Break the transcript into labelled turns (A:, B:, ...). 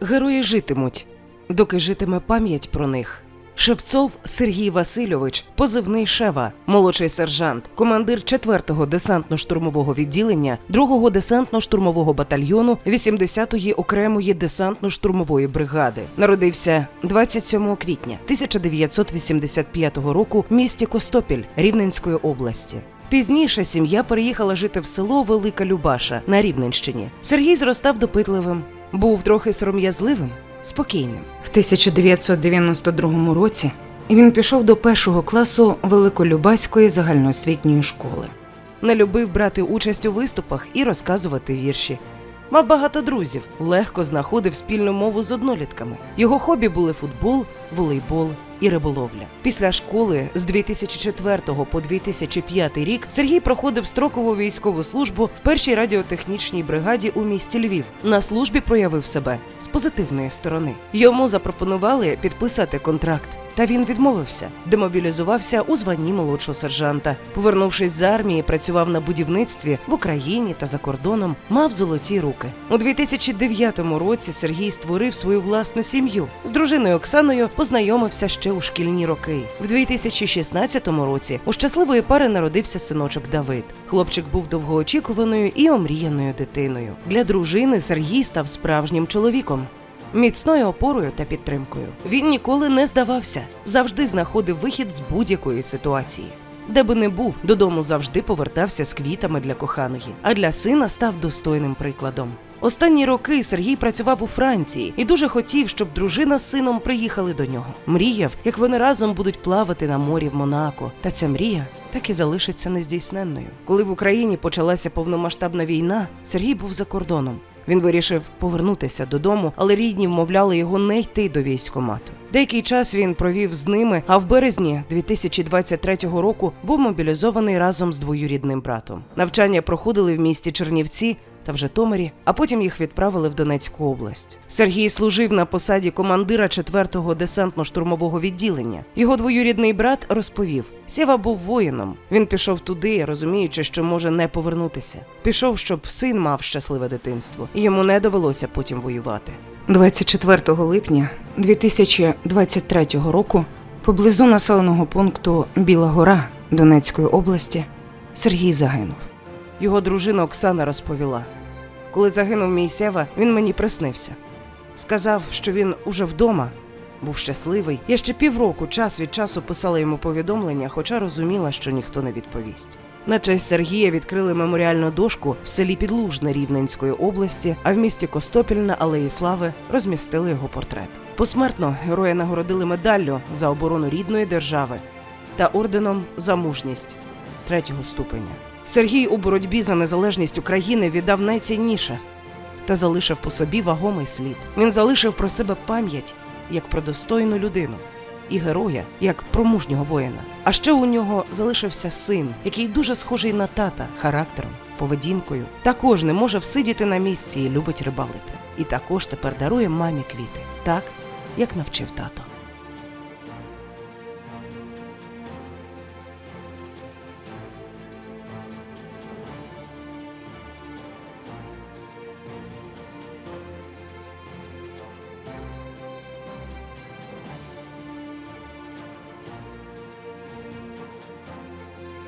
A: Герої житимуть, доки житиме пам'ять про них. Шевцов Сергій Васильович, позивний Шева, молодший сержант, командир 4-го десантно-штурмового відділення 2-го десантно-штурмового батальйону 80-ї окремої десантно-штурмової бригади. Народився 27 квітня 1985 року в місті Костопіль Рівненської області. Пізніше сім'я переїхала жити в село Велика Любаша на Рівненщині. Сергій зростав допитливим, був трохи сором'язливим, спокійним. В 1992 році він пішов до першого класу Великолюбаської загальноосвітньої школи. Не любив брати участь у виступах і розказувати вірші. Мав багато друзів, легко знаходив спільну мову з однолітками. Його хобі були футбол, волейбол і риболовля. Після школи з 2004 по 2005 рік Сергій проходив строкову військову службу в першій радіотехнічній бригаді у місті Львів. На службі проявив себе з позитивної сторони. Йому запропонували підписати контракт. Та він відмовився, демобілізувався у званні молодшого сержанта. Повернувшись з армії, працював на будівництві в Україні та за кордоном, мав золоті руки. У 2009 році Сергій створив свою власну сім'ю. З дружиною Оксаною познайомився ще у шкільні роки. В 2016 році у щасливої пари народився синочок Давид. Хлопчик був довгоочікуваною і омріяною дитиною. Для дружини Сергій став справжнім чоловіком міцною опорою та підтримкою. Він ніколи не здавався, завжди знаходив вихід з будь-якої ситуації. Де би не був, додому завжди повертався з квітами для коханої, а для сина став достойним прикладом. Останні роки Сергій працював у Франції і дуже хотів, щоб дружина з сином приїхали до нього. Мріяв, як вони разом будуть плавати на морі в Монако. Та ця мрія так і залишиться нездійсненною. Коли в Україні почалася повномасштабна війна, Сергій був за кордоном. Він вирішив повернутися додому, але рідні вмовляли його не йти до військкомату. Деякий час він провів з ними, а в березні 2023 року був мобілізований разом з двоюрідним братом. Навчання проходили в місті Чернівці та в Житомирі, а потім їх відправили в Донецьку область. Сергій служив на посаді командира 4-го десантно-штурмового відділення. Його двоюрідний брат розповів: Сєва був воїном. Він пішов туди, розуміючи, що може не повернутися. Пішов, щоб син мав щасливе дитинство, і йому не довелося потім воювати. 24 липня 2023 року поблизу населеного пункту Біла Гора Донецької області Сергій загинув. Його дружина Оксана розповіла: коли загинув мій Сєва, він мені приснився. Сказав, що він уже вдома, був щасливий. Я ще півроку час від часу писала йому повідомлення, хоча розуміла, що ніхто не відповість. На честь Сергія відкрили меморіальну дошку в селі Підлужне Рівненської області, а в місті Костопіль на Алеї Слави розмістили його портрет. Посмертно героя нагородили медаллю за оборону рідної держави та орденом за мужність третього ступеня. Сергій у боротьбі за незалежність України віддав найцінніше та залишив по собі вагомий слід. Він залишив про себе пам'ять як про достойну людину і героя як про мужнього воїна. А ще у нього залишився син, який дуже схожий на тата характером, поведінкою. Також не може всидіти на місці і любить рибалити. І також тепер дарує мамі квіти, так як навчив тато.